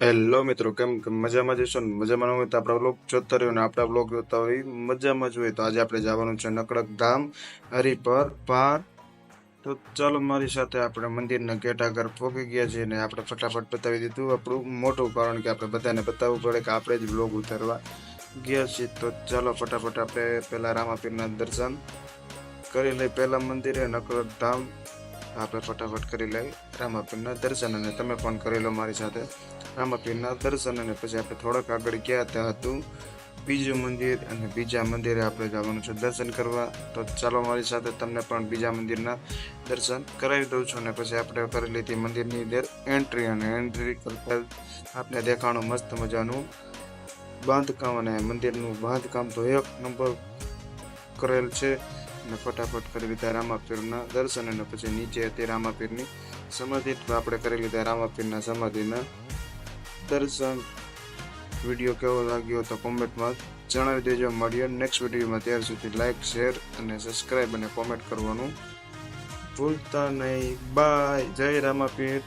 Hello મિત્રો, કેમ કે મજામાં જશો ને? મજામાં હોય તો આપણા બ્લોગ જોતા રહ્યો ને આપણા બ્લોગ જોતા હોય મજામાં જ હોય. તો આજે આપણે જવાનું છે નકડક ધામ, હરિપર, પાર. તો ચાલો મારી સાથે આપણે મંદિરના ગેટ આગળ પહોંચી ગયા છીએ ને આપણે ફટાફટ બતાવી દીધું આપણું મોટું, કારણ કે આપણે બધાને બતાવવું પડે કે આપણે જ બ્લોગ ઉતારવા ગયા છીએ. તો ચાલો ફટાફટ આપણે પહેલાં રામાપીરના દર્શન કરી લઈ પહેલાં મંદિરે નકડક ધામ આપણે ફટાફટ કરી લઈ. રામાપીરના દર્શન અને તમે પણ કરી લો મારી સાથે. રામાપીરના દર્શન અને પછી આપણે થોડાક આગળ ગયા ત્યાં હતું. બીજું મંદિર અને બીજા મંદિરે આપણે જવાનું છે દર્શન કરવા. તો ચાલો મારી સાથે તમને પણ બીજા મંદિરના દર્શન કરાવી દઉં છું અને પછી આપણે કરી લીધી મંદિરની અંદર એન્ટ્રી અને એન્ટ્રી કરતા આપણે દેખાણું મસ્ત મજાનું બાંધકામ અને મંદિરનું બાંધકામ તો એક નંબર કરેલ છે. અને ફટાફટ કરી લીધા રામાપીરના દર્શન અને પછી નીચે હતી રામાપીરની સમાધિ. આપણે કરી લીધા રામાપીરના સમાધિના દર્શન. વીડિયો કેવો લાગ્યો તો કોમેન્ટમાં જણાવી દેજો. મળીએ નેક્સ્ટ વિડીયોમાં. ત્યાર સુધી લાઇક શેર અને સબસ્ક્રાઈબ અને કોમેન્ટ કરવાનું ભૂલતા નહીં. બાય જય રામાપીર.